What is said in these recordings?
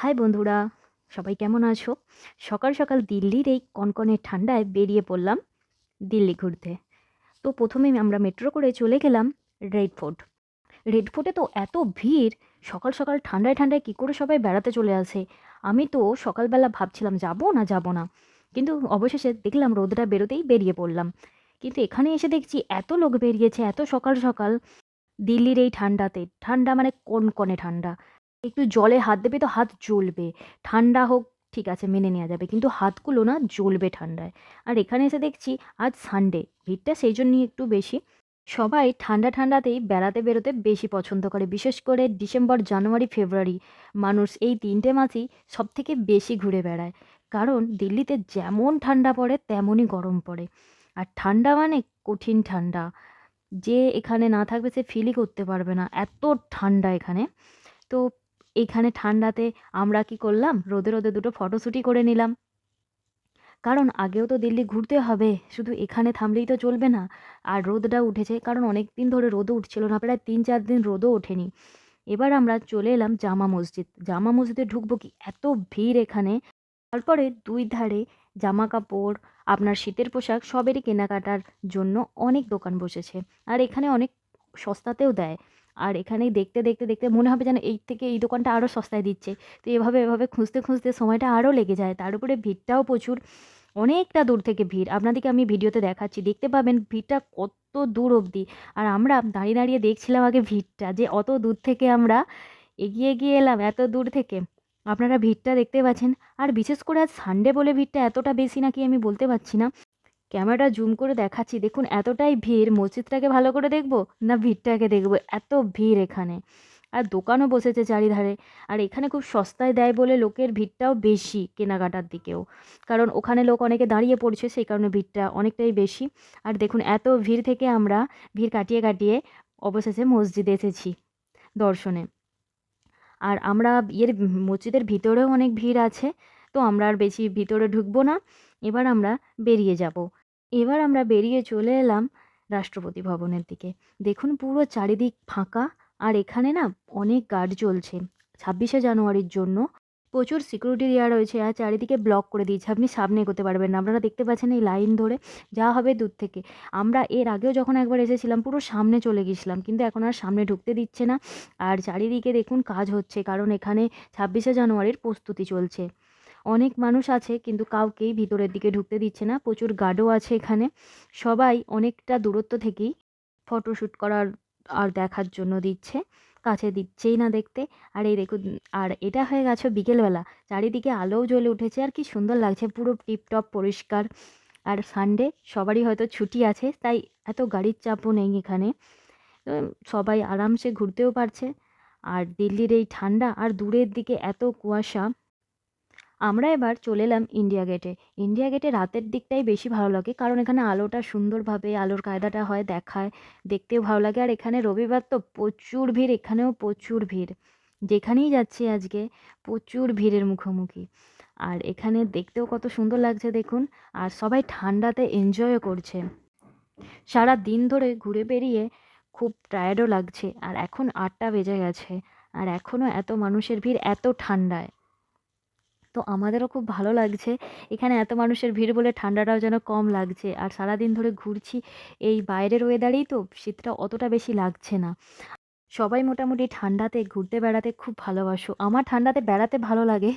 High বন্ধুরা, সবাই কেমন আছো? সকাল সকাল দিল্লির এই কনকনে ঠান্ডায় বেরিয়ে পড়লাম দিল্লি ঘুরতে। তো প্রথমে আমরা মেট্রো করে চলে গেলাম রেড ফোর্ট রেড ফোর্টে তো এত ভিড়, সকাল সকাল ঠান্ডায় ঠান্ডায় কী করে সবাই বেড়াতে চলে আসে? আমি তো সকালবেলা ভাবছিলাম, যাব না যাব না? কিন্তু অবশেষে দেখলাম রোদটা বেরোতেই বেরিয়ে পড়লাম। কিন্তু এখানে এসে দেখছি এত লোক বেরিয়েছে, এত সকাল সকাল দিল্লির এই ঠান্ডাতে। ঠান্ডা মানে কনকনে ঠান্ডা। একটু জলে হাত দেবে তো হাত জ্বলবে। ঠান্ডা হোক, ঠিক আছে, মেনে নেওয়া যাবে। কিন্তু হাতগুলো না জ্বলবে ঠান্ডায়। আর এখানে এসে দেখছি আজ সানডে ভিড়টা সেই জন্যই একটু বেশি। সবাই ঠান্ডা ঠান্ডাতেই বেড়াতে বেরোতে বেশি পছন্দ করে। বিশেষ করে ডিসেম্বর জানুয়ারি ফেব্রুয়ারি মানুষ এই তিনটে মাসই সব থেকে বেশি ঘুরে বেড়ায়। কারণ দিল্লিতে যেমন ঠান্ডা পড়ে, তেমনই গরম পড়ে। আর ঠান্ডা মানে কঠিন ঠান্ডা। যে এখানে না থাকবে সে ফিলই করতে পারবে না। এত ঠান্ডা এখানে। তো এইখানে ঠান্ডাতে আমরা কি করলাম? রোদে রোদে দুটো ফটোশ্যুটই করে নিলাম। কারণ আগেও তো দিল্লি ঘুরতে হবে, শুধু এখানে থামলেই তো চলবে না। আর রোদটা উঠেছে, কারণ অনেক দিন ধরে রোদও উঠছিল না, প্রায় তিন চার দিন রোদও ওঠেনি। এবার আমরা চলে এলাম জামা মসজিদ। জামা মসজিদে ঢুকবো কি? এত ভিড় এখানে। তারপরে দুই ধারে জামা কাপড়, আপনার শীতের পোশাক, সবেরই কেনাকাটার জন্য অনেক দোকান বসেছে। আর এখানে অনেক সস্তাতেও দেয়। আর এখানেই দেখতে দেখতে দেখতে মনে হবে যেন এই থেকে এই দোকানটা আরও সস্তায় দিচ্ছে। তো এভাবে এভাবে খুঁজতে খুঁজতে সময়টা আরও লেগে যায়। তার উপরে ভিড়টাও প্রচুর, অনেকটা দূর থেকে ভিড়। আপনাদেরকে আমি ভিডিওতে দেখাচ্ছি। দেখতে পাবেন ভিড়টা কত দূর অবধি। আর আমরা দাঁড়িয়ে দাঁড়িয়ে দেখছিলাম আগে ভিড়টা যে অত দূর থেকে আমরা এগিয়ে গিয়ে এলাম, এত দূর থেকে। আপনারা ভিড়টা দেখতে পাচ্ছেন। আর বিশেষ করে আজ সানডে বলে ভিড়টা এতটা বেশি নাকি আমি বলতে পারছি না। ক্যামেরাটা জুম করে দেখাচ্ছি। দেখুন, এতটাই ভিড়। মসজিদটাকে ভালো করে দেখব না ভিড়টাকে দেখব? এত ভিড় এখানে। আর দোকানও বসেছে চারিধারে। আর এখানে খুব সস্তায় দেয় বলে লোকের ভিড়টাও বেশি কেনাকাটার দিকেও। কারণ ওখানে লোক অনেকে দাঁড়িয়ে পড়ছে, সেই কারণে ভিড়টা অনেকটাই বেশি। আর দেখুন, এত ভিড় থেকে আমরা ভিড় কাটিয়ে কাটিয়ে অবশেষে মসজিদে এসেছি দর্শনে। আর আমরা ইয়ের মসজিদের ভিতরেও অনেক ভিড় আছে। তো আমরা আর বেশি ভিতরে ঢুকবো না। এবার আমরা বেরিয়ে যাব। এবার আমরা বেরিয়ে চলে এলাম রাষ্ট্রপতি ভবনের দিকে। দেখুন পুরো চারিদিক ফাঁকা, আর এখানে না অনেক গার্ড চলছে ছাব্বিশে জানুয়ারির জন্য প্রচুর সিকিউরিটি দেওয়া রয়েছে, আর চারিদিকে ব্লক করে দিয়েছে। আপনি সামনে এগোতে পারবেন না। আপনারা দেখতে পাচ্ছেন এই লাইন ধরে যা হবে দূর থেকে। আমরা এর আগেও যখন একবার এসেছিলাম, পুরো সামনে চলে গেছিলাম কিন্তু এখন আর সামনে ঢুকতে দিচ্ছে না। আর চারিদিকে দেখুন কাজ হচ্ছে, কারণ এখানে ছাব্বিশে জানুয়ারির প্রস্তুতি চলছে। অনেক মানুষ আছে, কিন্তু কাউকেই ভিতরের দিকে ঢুকতে দিচ্ছে না। প্রচুর গার্ডও আছে এখানে। সবাই অনেকটা দূরত্ব থেকেই ফটোশ্যুট করার আর দেখার জন্য দিচ্ছে। কাছে দিচ্ছেই না দেখতে। আর এই দেখুন, আর এটা হয়ে গেছে বিকেলবেলা। চারিদিকে আলোও জ্বলে উঠেছে। আর কি সুন্দর লাগছে। পুরো টিপটপ পরিষ্কার। আর সানডে সবারই হয়তো ছুটি আছে, তাই এত গাড়ির চাপও নেই এখানে। সবাই আরামসে ঘুরতেও পারছে। আর দিল্লির এই ঠান্ডা, আর দূরের দিকে এত কুয়াশা। আমরা এবার চলে এলাম ইন্ডিয়া গেটে ইন্ডিয়া গেটে রাতের দিকটাই বেশি ভালো লাগে, কারণ এখানে আলোটা সুন্দরভাবে, আলোর কায়দাটা হয়, দেখায়, দেখতেও ভালো লাগে। আর এখানে রবিবার তো প্রচুর ভিড়, এখানেও প্রচুর ভিড়। যেখানেই যাচ্ছি আজকে, প্রচুর ভিড়ের মুখোমুখি। আর এখানে দেখতেও কত সুন্দর লাগছে, দেখুন। আর সবাই ঠান্ডাতে এনজয়ও করছে। সারা দিন ধরে ঘুরে বেরিয়ে খুব টায়ার্ডও লাগছে। আর এখন আটটা বেজে গেছে। আর এখনও এত মানুষের ভিড়, এত ঠান্ডায়। তো আমাদেরও খুব ভালো লাগছে। এখানে এত মানুষের ভিড় বলে ঠান্ডাটাও যেন কম লাগছে। আর সারাদিন ধরে ঘুরছি এই বাইরের ওয়েদারেই তো শীতটা অতটা বেশি লাগছে না। সবাই মোটামুটি ঠান্ডাতে ঘুরতে বেড়াতে খুব ভালোবাসো। আমার ঠান্ডাতে বেড়াতে ভালো লাগে,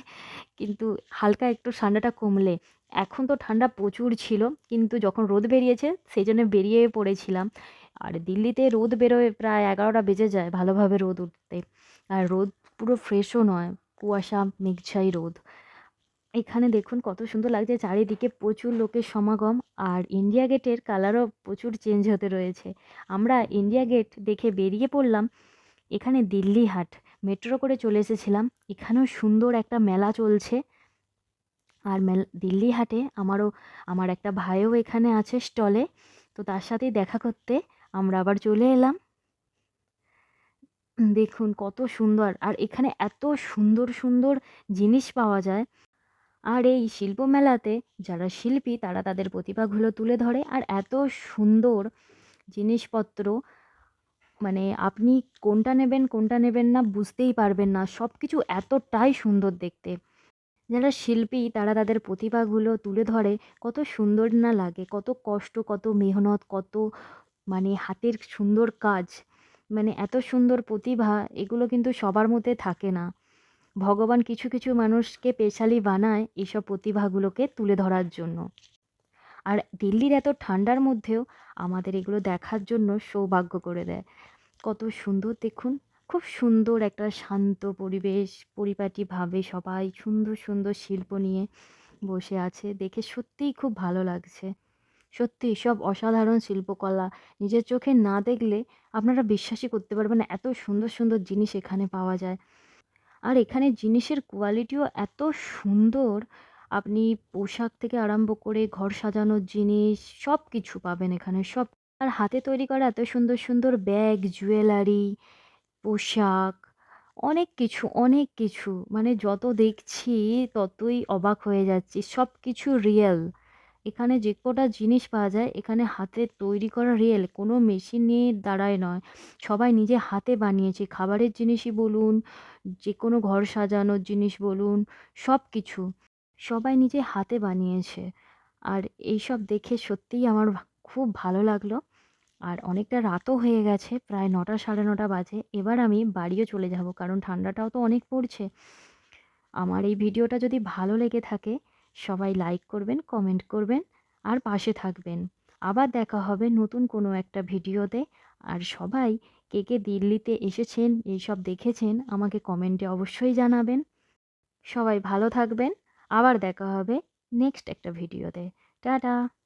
কিন্তু হালকা একটু ঠান্ডাটা কমলে। এখন তো ঠান্ডা প্রচুর ছিল, কিন্তু যখন রোদ বেরিয়েছে সেই জন্য বেরিয়ে পড়েছিলাম। আর দিল্লিতে রোদ বেরোয় প্রায় এগারোটা বেজে যায় ভালোভাবে রোদ উঠতে। আর রোদ পুরো ফ্রেশও নয়। কুয়াশা মেঘছাই রোদ। এখানে দেখুন কত সুন্দর লাগছে, চারিদিকে প্রচুর লোকের সমাগম আর ইন্ডিয়া গেটের কালারও প্রচুর চেঞ্জ হতে রয়েছে। আমরা ইন্ডিয়া গেট দেখে বেরিয়ে পড়লাম, এখানে দিল্লি হাট। মেট্রো করে চলে এসেছিলাম, এখানেও সুন্দর একটা মেলা চলছে। আর মেল, দিল্লি হাটে আমারও, আমার একটা ভাইও এখানে আছে স্টলে তো তার সাথেই দেখা করতে আমরা আবার চলে এলাম। দেখুন কত সুন্দর। আর এখানে এত সুন্দর সুন্দর জিনিস পাওয়া যায়। আর এই শিল্প মেলাতে যারা শিল্পী, তারা তাদের প্রতিভাগুলো তুলে ধরে। আর এত সুন্দর জিনিসপত্র মানে আপনি কোনটা নেবেন কোনটা নেবেন না বুঝতেই পারবেন না। সব কিছু এতটাই সুন্দর দেখতে। যারা শিল্পী, তারা তাদের প্রতিভাগুলো তুলে ধরে। কত সুন্দর না লাগে, কত কষ্ট, কত মেহনত, কত মানে হাতের সুন্দর কাজ। মানে এত সুন্দর প্রতিভা, এগুলো কিন্তু সবার মধ্যে থাকে না। ভগবান কিছু কিছু মানুষকে পেশালি বানায় এইসব প্রতিভাগুলোকে তুলে ধরার জন্য। আর দিল্লির এত ঠান্ডার মধ্যেও আমাদের এগুলো দেখার জন্য সৌভাগ্য করে দেয়। কত সুন্দর দেখুন, খুব সুন্দর একটা শান্ত পরিবেশ, পরিপাটিভাবে সবাই সুন্দর সুন্দর শিল্প নিয়ে বসে আছে। দেখে সত্যিই খুব ভালো লাগছে। সত্যি সব অসাধারণ শিল্পকলা। নিজের চোখে না দেখলে আপনারা বিশ্বাসই করতে পারবেন এত সুন্দর সুন্দর জিনিস এখানে পাওয়া যায়। আর এখানে জিনিসের কোয়ালিটিও এত সুন্দর, আপনি পোশাক থেকে আরম্ভ করে ঘর সাজানোর জিনিস সব কিছু পাবেন এখানে, সব। আর হাতে তৈরি করা এত সুন্দর সুন্দর ব্যাগ জুয়েলারি পোশাক, অনেক কিছু অনেক কিছু। মানে যত দেখছি ততই অবাক হয়ে যাচ্ছি সব কিছু রিয়েল এখানে যে কটা জিনিস পাওয়া যায়, এখানে হাতে তৈরি করা রিয়েল কোনো মেশিনের দ্বারাই নয়। সবাই নিজে হাতে বানিয়েছে, খাবারের জিনিসই বলুন যে কোনো ঘর সাজানোর জিনিস বলুন সব কিছু সবাই নিজে হাতে বানিয়েছে। আর এইসব দেখে সত্যিই আমার খুব ভালো লাগল। আর অনেকটা রাতও হয়ে গেছে, প্রায় নটা, সাড়ে নটা বাজে। এবার আমি বাড়িও চলে যাব, কারণ ঠান্ডাটাও তো অনেক পড়ছে। আমার এই ভিডিওটা যদি ভালো লেগে থাকে সবাই লাইক করবেন কমেন্ট করবেন আর পাশে থাকবেন। আবার দেখা হবে নতুন কোনো একটা ভিডিওতে। আর সবাই কে কে দিল্লিতে এসেছেন, এইসব দেখেছেন, আমাকে কমেন্টে অবশ্যই জানাবেন। সবাই ভালো থাকবেন। আবার দেখা হবে নেক্সট একটা ভিডিওতে। টাটা!